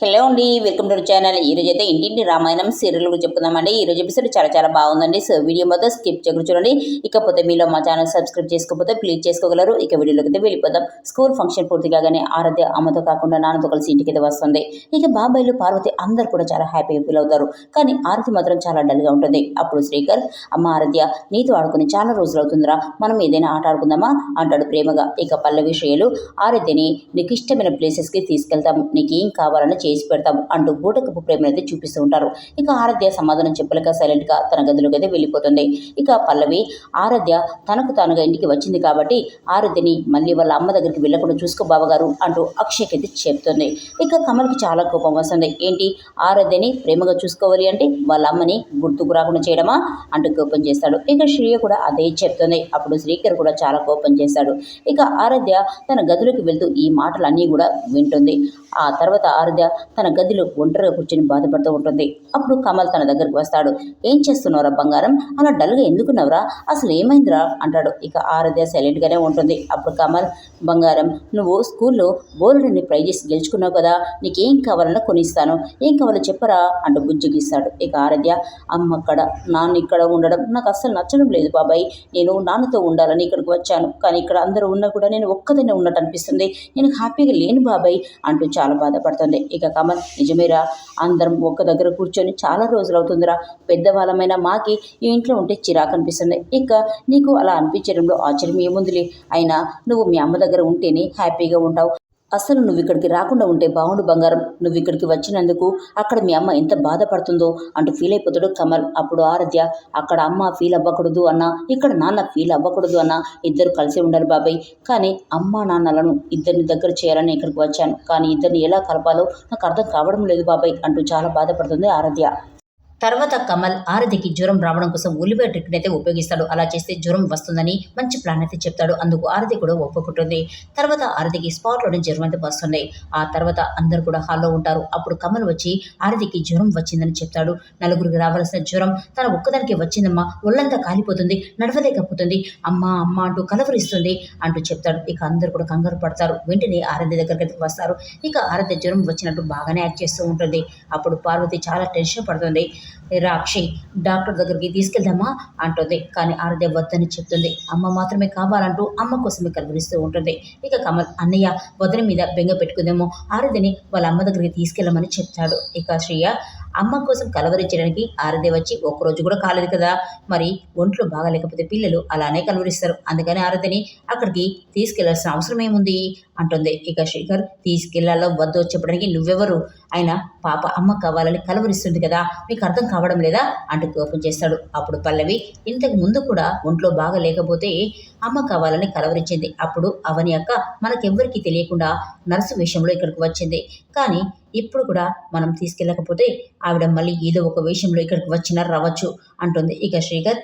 Hello అండి welcome to channel. ఈ రోజు అయితే ఇంటింటి రామాయణం సీరియల్ గురించి చెప్పుకుందామండి. ఈ రోజు ఎపిసోడ్ చాలా చాలా బాగుందండి. సో వీడియో మొత్తం స్కిప్ చేయకుండా చూడండి. ఇకపోతే మీలో మా ఛానల్ సబ్స్క్రైబ్ చేసుకోకపోతే ప్లీజ్ చేసుకోగలరు. ఇక వీడియోలోకి అయితే వెళ్ళిపోదాం. స్కూల్ ఫంక్షన్ పూర్తి కాగానే ఆరాధ్య అమ్మతో కాకుండా నాన్నతో కలిసి ఇంటికి అయితే వస్తుంది. ఇక బాబాయ్లు పార్వతి అందరు కూడా చాలా హ్యాపీగా ఫీల్ అవుతారు. కానీ ఆరతి మాత్రం చాలా డల్గా ఉంటుంది. అప్పుడు శ్రీకర్ అమ్మ ఆరాధ్య నీతో ఆడుకుని చాలా రోజులు అవుతుందిరా. మనం ఏదైనా ఆట ఆడుకుందామా? అంటాడు ప్రేమగా. ఇక పల్లవి శ్రేయలు ఆరాధ్యని నీకు ఇష్టమైన ప్లేసెస్కి తీసుకెళ్తాము. నీకేం కావాలని చేసి పెడతాం అంటూ బూటకపు ప్రేమనైతే చూపిస్తూ ఉంటారు. ఇక ఆరాధ్య సమాధానం చెప్పలేక సైలెంట్గా తన గదిలోకి అయితే వెళ్ళిపోతుంది. ఇక పల్లవి ఆరాధ్య తనకు తానుగా ఇంటికి వచ్చింది కాబట్టి ఆరాధ్యని మళ్ళీ వాళ్ళ అమ్మ దగ్గరికి వెళ్ళకుండా చూసుకో బావగారు అంటూ అక్షయ్కి అయితే చెప్తుంది. ఇక కమల్కి చాలా కోపం వస్తుంది. ఏంటి? ఆరాధ్యని ప్రేమగా చూసుకోవాలి అంటే వాళ్ళ అమ్మని గుర్తుకు రాకుండా చేయడమా అంటూ కోపం చేస్తాడు. ఇక శ్రీయ కూడా అదే చెప్తుంది. అప్పుడు శ్రీకర్ కూడా చాలా కోపం చేస్తాడు. ఇక ఆరాధ్య తన గదిలోకి వెళ్తూ ఈ మాటలన్నీ కూడా వింటుంది. ఆ తర్వాత ఆరాధ్య తన గదిలో ఒంటరిగా కూర్చొని బాధపడుతూ ఉంటుంది. అప్పుడు కమల్ తన దగ్గరికి వస్తాడు. ఏం చేస్తున్నావురా బంగారం? అలా డల్గా ఎందుకున్నావురా అసలు ఏమైందిరా? అంటాడు. ఇక ఆరాధ్య సైలెంట్గానే ఉంటుంది. అప్పుడు కమల్ బంగారం నువ్వు స్కూల్లో బోర్డుని ప్రైజెస్ గెలుచుకున్నావు కదా? నీకేం కావాలన్నా కొనిస్తాను. ఏం కావాలో చెప్పరా? అంటూ బుజ్జగిస్తాడు. ఇక ఆరాధ్య అమ్మ అక్కడ నాన్న ఇక్కడ ఉండడం నాకు అస్సలు నచ్చడం లేదు బాబాయ్. నేను నాన్నతో ఉండాలని ఇక్కడికి వచ్చాను. కానీ ఇక్కడ అందరూ ఉన్నా కూడా నేను ఒక్కదనే ఉన్నట్టు అనిపిస్తుంది. నేను హ్యాపీగా లేను బాబాయ్ అంటూ చాలా బాధపడుతుంది. ఇక కమల్ నిజమేరా? అందరం ఒక్క దగ్గర కూర్చొని చాలా రోజులు అవుతుందిరా. పెద్దవాళ్ళమైన మాకి ఈ ఇంట్లో ఉంటే చిరాకు అనిపిస్తుంది. ఇక నీకు అలా అనిపించడంలో ఆశ్చర్యం ఏముందిలే? అయినా నువ్వు మీ అమ్మ దగ్గర ఉంటేనే హ్యాపీగా ఉంటావు. అసలు నువ్వు ఇక్కడికి రాకుండా ఉంటే బాగుండు బంగారం. నువ్వు ఇక్కడికి వచ్చినందుకు అక్కడ మీ అమ్మ ఎంత బాధపడుతుందో అంటూ ఫీల్ అయిపోతాడు కమల్. అప్పుడు ఆరాధ్య అక్కడ అమ్మ ఫీల్ అవ్వకూడదు అన్న ఇక్కడ నాన్న ఫీల్ అవ్వకూడదు అన్న ఇద్దరు కలిసి ఉండాలి బాబాయ్. కానీ అమ్మ నాన్నలను ఇద్దరిని దగ్గర చేయాలని ఇక్కడికి వచ్చాను. కానీ ఇద్దరిని ఎలా కలపాలో నాకు అర్థం కావడం లేదు బాబాయ్ అంటూ చాలా బాధపడుతుంది ఆరాధ్య. తర్వాత కమల్ ఆరతికి జ్వరం రావడం కోసం ఉల్లిపాయ ట్రిక్ని అయితే ఉపయోగిస్తాడు. అలా చేస్తే జ్వరం వస్తుందని మంచి ప్లాన్ అయితే చెప్తాడు. అందుకు ఆరతి కూడా ఒప్పుకుంటుంది. తర్వాత ఆరతికి స్పాట్లోనే జ్వరం అయితే వస్తుంది. ఆ తర్వాత అందరు కూడా హాల్లో ఉంటారు. అప్పుడు కమల్ వచ్చి ఆరతికి జ్వరం వచ్చిందని చెప్తాడు. నలుగురికి రావాల్సిన జ్వరం తన ఒక్కదానికి వచ్చిందమ్మా. ఒళ్ళంతా కాలిపోతుంది. నడవలేకపోతుంది. అమ్మ అమ్మ అంటూ కలవరిస్తుంది అంటూ చెప్తాడు. ఇక అందరు కూడా కంగారు పడతారు. వెంటనే ఆరతి దగ్గరికి వస్తారు. ఇక ఆరతి జ్వరం వచ్చినట్టు బాగానే యాక్ట్ చేస్తూ ఉంటుంది. అప్పుడు పార్వతి చాలా టెన్షన్ పడుతుంది. రాక్షి డాక్టర్ దగ్గరికి తీసుకెళ్దామా? అంటుంది. కానీ ఆరదే వద్దని చెప్తుంది. అమ్మ మాత్రమే కావాలంటూ అమ్మ కోసమే కలవరిస్తూ ఉంటుంది. ఇక కమల్ అన్నయ్య వదిన మీద బెంగ పెట్టుకుందేమో. ఆరదిని వాళ్ళ అమ్మ దగ్గరికి తీసుకెళ్ళమని చెప్తాడు. ఇక శ్రీయ అమ్మ కోసం కలవరించడానికి ఆరదే వచ్చి ఒక్కరోజు కూడా కాలేదు కదా. మరి ఒంట్లో బాగాలేకపోతే పిల్లలు అలానే కలవరిస్తారు. అందుకని ఆరతిని అక్కడికి తీసుకెళ్ళాల్సిన అవసరం ఏముంది? అంటుంది. ఇక శేఖర్ తీసుకెళ్ళాలో వద్దో చెప్పడానికి నువ్వెవరు? అయినా పాప అమ్మ కావాలని కలవరిస్తుంది కదా. మీకు అర్థం కావడం లేదా అంటూ కోపం చేస్తాడు. అప్పుడు పల్లవి ఇంతకు ముందు కూడా ఒంట్లో బాగా లేకపోతే అమ్మ కావాలని కలవరించింది. అప్పుడు అవని అక్క మనకెవ్వరికీ తెలియకుండా నర్సు విషయంలో ఇక్కడికి వచ్చింది. కానీ ఇప్పుడు కూడా మనం తీసుకెళ్ళకపోతే ఆవిడ మళ్ళీ ఏదో ఒక విషయంలో ఇక్కడికి వచ్చినా రావచ్చు అంటుంది. ఇక శ్రీకర్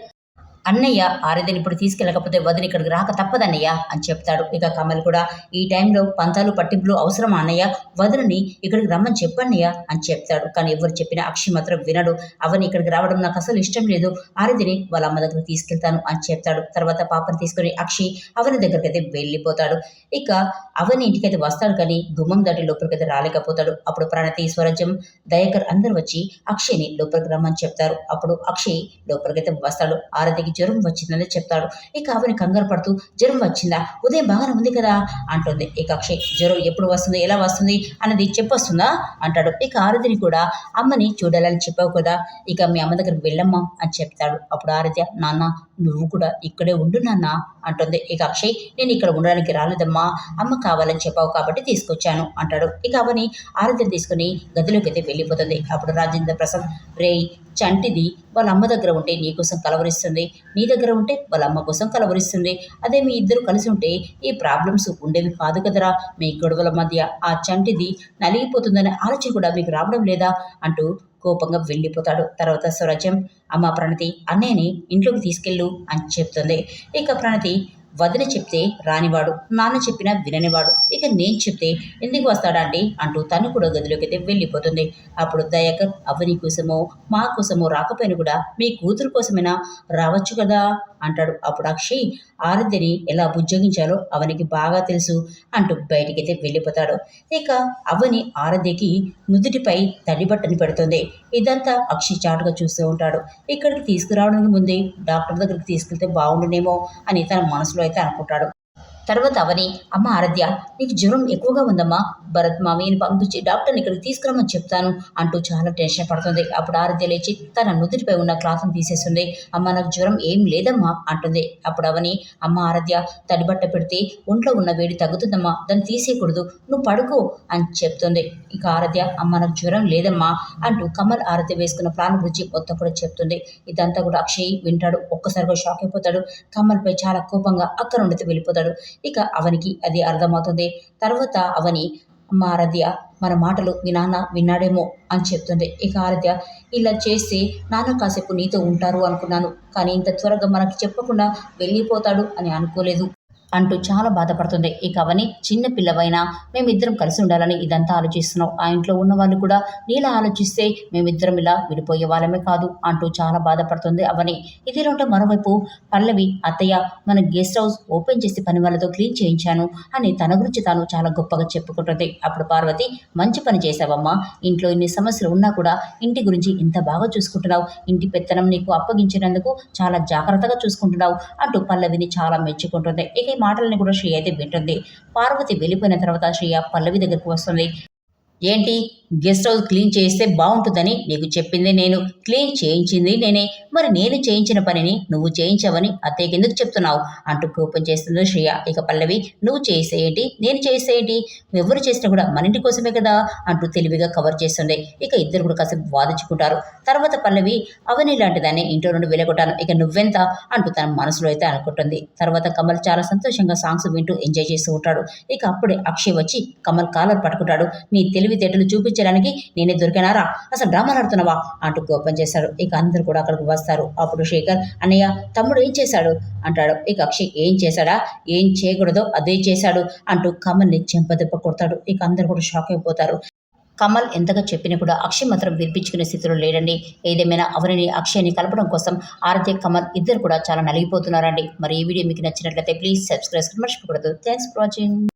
అన్నయ్య ఆరిదని ఇప్పుడు తీసుకెళ్ళకపోతే వదిన ఇక్కడికి రాక తప్పదన్నయ్య అని చెప్తాడు. ఇక కమల్ కూడా ఈ టైంలో పంతాలు పట్టింపులు అవసరమా అన్నయ్య? వదినని ఇక్కడికి రమ్మని చెప్పన్నయ్య అని చెప్తాడు. కానీ ఎవరు చెప్పినా అక్షి మాత్రం వినడు. అవని ఇక్కడికి రావడం నాకు అసలు ఇష్టం లేదు. ఆరిదిని వాళ్ళ అమ్మ దగ్గర తీసుకెళ్తాను అని చెప్తాడు. తర్వాత పాపని తీసుకుని అక్షి అవని దగ్గరికి అయితే వెళ్ళిపోతాడు. ఇక అవని ఇంటికైతే వస్తాడు కానీ గుమ్మం దాటి లోపలికైతే రాలేకపోతాడు. అప్పుడు ప్రణతి స్వరాజ్యం దయాకర్ అందరు వచ్చి అక్షయ్ని లోపలికి రమ్మని చెప్తారు. అప్పుడు అక్షయ్ లోపలికైతే వస్తాడు. ఆరతికి జ్వరం వచ్చిందని చెప్తాడు. ఇక అవని కంగారు పడుతూ జ్వరం వచ్చిందా? ఉదయం బాగానే ఉంది కదా? అంటుంది. ఇక అక్షయ్ జ్వరం ఎప్పుడు వస్తుంది? ఎలా వస్తుంది? అన్నది చెప్పొస్తుందా? అంటాడు. ఇక ఆరతిని కూడా అమ్మని చూడాలని చెప్పావు కదా ఇక మీ అమ్మ దగ్గరికి వెళ్ళమ్మా అని చెప్తాడు. అప్పుడు ఆరతి నాన్న నువ్వు కూడా ఇక్కడే ఉండు నాన్న అంటుంది. ఇక అక్షయ్ నేను ఇక్కడ ఉండడానికి రాలేదమ్మా అమ్మ కావాలని చెప్పావు కాబట్టి తీసుకొచ్చాను అంటాడు. ఇక అవని ఆరతిని తీసుకుని గదిలోకి అయితే వెళ్ళిపోతుంది. అప్పుడు రాజేంద్ర ప్రసాద్ రేయ్ చంటిది వాళ్ళ అమ్మ దగ్గర ఉంటే నీకోసం కలవరిస్తుంది. నీ దగ్గర ఉంటే వాళ్ళ అమ్మ కోసం కలవరిస్తుంది. అదే మీ ఇద్దరు కలిసి ఉంటే ఈ ప్రాబ్లమ్స్ ఉండేవి కాదు కదరా. మీ గొడవల మధ్య ఆ చంటిది నలిగిపోతుందనే ఆలోచన కూడా మీకు రావడం లేదా? అంటూ కోపంగా వెళ్ళిపోతాడు. తర్వాత స్వరాజ్యం అమ్మ ప్రణతి అన్నయ్యని ఇంట్లోకి తీసుకెళ్ళు అని చెప్తుంది. ఇక ప్రణతి వదిన చెప్తే రానివాడు నాన్న చెప్పినా విననివాడు. ఇక నేను చెప్తే ఎందుకు వస్తాడండి అంటూ తను కూడా గదిలోకి అయితే వెళ్ళిపోతుంది. అప్పుడు దయాకర్ అవని కోసమో మా కోసమో రాకపోయినా కూడా మీ కూతురు కోసమైనా? రావచ్చు కదా? అంటాడు. అప్పుడు అక్షయ్ ఆరాధ్యని ఎలా బుజ్జగించాలో అవనికి బాగా తెలుసు అంటూ బయటికైతే వెళ్ళిపోతాడు. ఇక అవని ఆరాధ్యకి నుదుటిపై తడిబట్టని పెడుతుంది. ఇదంతా అక్షయ్ చాటుగా చూస్తూ ఉంటాడు. ఇక్కడికి తీసుకురావడానికి ముందే డాక్టర్ దగ్గరికి తీసుకెళ్తే బాగుండునేమో అని తన మనసులో అయితే అనుకుంటాడు. తర్వాత అవని అమ్మ ఆరాధ్య నీకు జ్వరం ఎక్కువగా ఉందమ్మా భరత్ మామయ్యని పంపించి డాక్టర్ని ఇక్కడికి తీసుకురమ్మని చెప్తాను అంటూ చాలా టెన్షన్ పడుతుంది. అప్పుడు ఆరాధ్య లేచి తన నుదుటిపై ఉన్న క్లాత్ను తీసేస్తుంది. అమ్మ నాకు జ్వరం ఏం లేదమ్మా అంటుంది. అప్పుడు అవని అమ్మ ఆరాధ్య తడిబట్ట పెడితే ఒంట్లో ఉన్న వేడి తగ్గుతుందమ్మా దాన్ని తీసేయకూడదు నువ్వు పడుకో అని చెప్తుంది. ఇక ఆరాధ్య అమ్మ నాకు జ్వరం లేదమ్మా అంటూ కమల్ ఆరాధ్య వేసుకున్న ప్లాన్ గురించి మొత్తం కూడా చెప్తుంది. ఇదంతా కూడా అక్షయ్ వింటాడు. ఒక్కసారిగా షాక్ అయిపోతాడు. కమల్పై చాలా కోపంగా అక్కడ నుండి వెళ్ళిపోతాడు. ఇక అవనికి అది అర్థమవుతుంది. తర్వాత అవని మా ఆరాధ్య మన మాటలు మీ నాన్న విన్నాడేమో అని చెప్తుంది ఇక ఆరాధ్య ఇలా చేస్తే నాన్న కాసేపు నీతో ఉంటారు అనుకున్నాను. కానీ ఇంత త్వరగా మనకి చెప్పకుండా వెళ్ళిపోతాడు అని అనుకోలేదు. అంటూ చాలా బాధపడుతుంది. ఇక అవని చిన్న పిల్లవైనా మేమిద్దరం కలిసి ఉండాలని ఇదంతా ఆలోచిస్తున్నావు ఆ ఇంట్లో ఉన్న వాళ్ళు కూడా నీలా ఆలోచిస్తే మేమిద్దరం ఇలా విడిపోయే వాళ్ళమే కాదు అంటూ చాలా బాధపడుతుంది అవని. ఇది రెండో మరోవైపు పల్లవి అత్తయ్య మన గెస్ట్ హౌస్ ఓపెన్ చేసి పని వాళ్ళతో క్లీన్ చేయించాను అని తన గురించి తాను చాలా గొప్పగా చెప్పుకుంటుంది. అప్పుడు పార్వతి మంచి పని చేశావమ్మా. ఇంట్లో ఇన్ని సమస్యలు ఉన్నా కూడా ఇంటి గురించి ఇంత బాగా చూసుకుంటున్నావు. ఇంటి పెత్తనం నీకు అప్పగించినందుకు చాలా జాగ్రత్తగా చూసుకుంటున్నావు అంటూ పల్లవిని చాలా మెచ్చుకుంటుంది. ఇక మాటలని కూడా శ్రీ అయితే వింటుంది. పార్వతి వెళ్ళిపోయిన తర్వాత శ్రీయ పల్లవి దగ్గరకు వస్తుంది. ఏంటి? గెస్ట్ హౌస్ క్లీన్ చేస్తే బాగుంటుందని నీకు చెప్పింది నేను. క్లీన్ చేయించింది నేనే. మరి నేను చేయించిన పనిని నువ్వు చేయించావని అత్తయ్యకి ఎందుకు చెప్తున్నావు? అంటూ కోపం చేస్తుంది శ్రేయ. ఇక పల్లవి నువ్వు చేసేయండి నేను చేసేయండి ఎవరు చేసినా కూడా మన ఇంటి కోసమే కదా? అంటూ తెలివిగా కవర్ చేస్తుంది. ఇక ఇద్దరు కూడా కాసేపు వాదించుకుంటారు. తర్వాత పల్లవి అవని లాంటిదాన్ని ఇంట్లో నుండి వెలగొట్టాను ఇక నువ్వెంత? అంటూ తన మనసులో అయితే అనుకుంటుంది. తర్వాత కమల్ చాలా సంతోషంగా సాంగ్స్ వింటూ ఎంజాయ్ చేస్తూ ఉంటాడు. ఇక అప్పుడే అక్షయ్ వచ్చి కమల్ కాలర్ పట్టుకుంటాడు. నీ తెలివితేటలు చూపించడానికి నేనే దొరికినారా? అసలు డ్రామాలు అంటూ కోపం చేశాడు ఇక అందరు కూడా అక్కడికి వస్తారు. అప్పుడు శేఖర్ అన్నయ్య తమ్ముడు ఏం చేశాడు? అంటాడు. ఇక అక్షయ్ ఏం చేశాడా? ఏం చేయకూడదో అదే చేశాడు అంటూ కమల్ని చెంపదెబ్బ కొడతాడు. ఇక అందరు కూడా షాక్ అయిపోతారు. కమల్ ఎంతగా చెప్పినా కూడా అక్షయ్ మాత్రం వినిపించుకునే స్థితిలో లేడండి. ఏదేమైనా అవరిని అక్షయ్ని కలపడం కోసం ఆరాధ్య కమల్ ఇద్దరు కూడా చాలా నలిగిపోతున్నారండి. మరి ఈ వీడియో మీకు నచ్చినట్లయితే ప్లీజ్ సబ్స్క్రైబ్ మర్చిపోకూడదు. Thanks for watching.